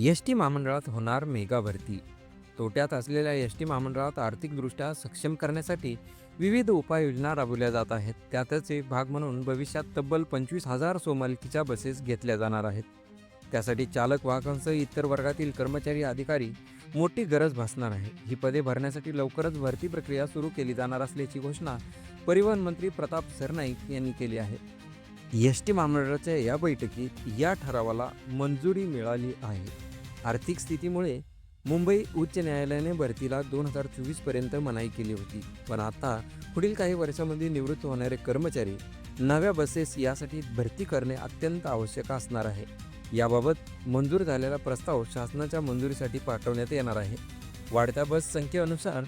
S T महामंडळात होणार mega भरती. तोट्यात असलेल्या एस टी महामंडळात आर्थिकदृष्ट्या सक्षम करण्यासाठी विविध उपाययोजना राबवल्या जात आहेत. त्यातच एक भाग म्हणून भविष्यात तब्बल पंचवीस हजार सोमालकीच्या बसेस घेतल्या जाणार आहेत. त्यासाठी चालक वाहकांसह इतर वर्गातील कर्मचारी अधिकारी मोठी गरज भासणार आहे. ही पदे भरण्यासाठी लवकरच भरती प्रक्रिया सुरू केली जाणार असल्याची घोषणा परिवहन मंत्री प्रताप सरनाईक यांनी केली आहे. एस टी महामंडळाच्या या बैठकीत या ठरावाला मंजुरी मिळाली आहे. आर्थिक स्थितीमुळे मुंबई उच्च न्यायालयाने भरतीला दोन हजार चोवीसपर्यंत मनाई केली होती. पण आता पुढील काही वर्षांमध्ये निवृत्त होणारे कर्मचारी नव्या बसेस यासाठी भरती करणे अत्यंत आवश्यक असणार आहे. याबाबत मंजूर झालेला प्रस्ताव शासनाच्या मंजुरीसाठी पाठवण्यात येणार आहे. वाढत्या बस संख्येनुसार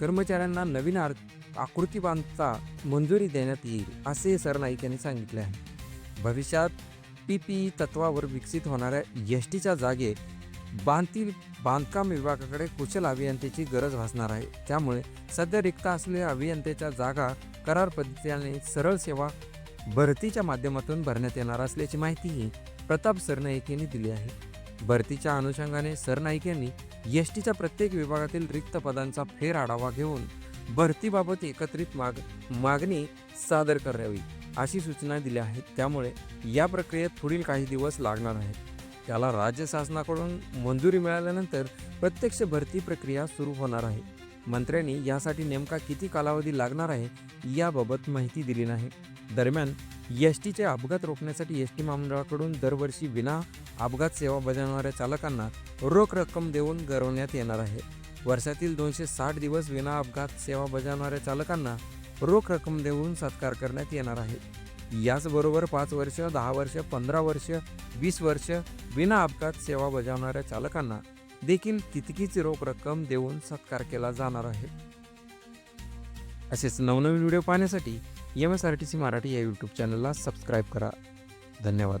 कर्मचाऱ्यांना नवीन आर आकृतीबांधचा मंजुरी देण्यात येईल असे सरनाईक यांनी सांगितले आहे. भविष्यात पी पी तत्वावर विकसित होणाऱ्या एस टीच्या जागे बांधतील बांधकाम विभागाकडे कुशल अभियंतेची गरज भासणार आहे. त्यामुळे सध्या रिक्त असलेल्या अभियंतेच्या जागा करार पद्धतीने सरळ सेवा भरतीच्या माध्यमातून भरण्यात येणार असल्याची माहितीही प्रताप सरनाईक यांनी दिली आहे. भरतीच्या अनुषंगाने सरनाईक यांनी एस टीच्या प्रत्येक विभागातील रिक्त पदांचा फेर आढावा घेऊन भरतीबाबत एकत्रित माग मागणी सादर करावी. अशी सूचना दिल्या आहेत. त्यामुळे या प्रक्रियेत पुढील काही दिवस लागणार आहेत. त्याला राज्य शासनाकडून मंजुरी मिळाल्यानंतर प्रत्यक्ष भरती प्रक्रिया सुरू होणार आहे. मंत्र्यांनी यासाठी नेमका किती कालावधी लागणार आहे याबाबत माहिती दिली नाही. दरम्यान एस टीचे अपघात रोखण्यासाठी एस टी महामंडळाकडून दरवर्षी विना अपघात सेवा बजावणाऱ्या चालकांना रोख रक्कम देऊन गरवण्यात येणार आहे. वर्षातील दोनशे साठ दिवस विना अपघात सेवा बजावणाऱ्या चालकांना रोख रक्कम देऊन सत्कार करण्यात येणार आहे. याचबरोबर पाच वर्ष दहा वर्ष पंधरा वर्ष वीस वर्ष विना अपघात सेवा बजावणाऱ्या चालकांना देखील तितकीच रोख रक्कम देऊन सत्कार केला जाणार आहे. असेच नवनवीन व्हिडिओ पाहण्यासाठी M S R T C Marathi या यूट्यूब चॅनलला सबस्क्राईब करा. धन्यवाद.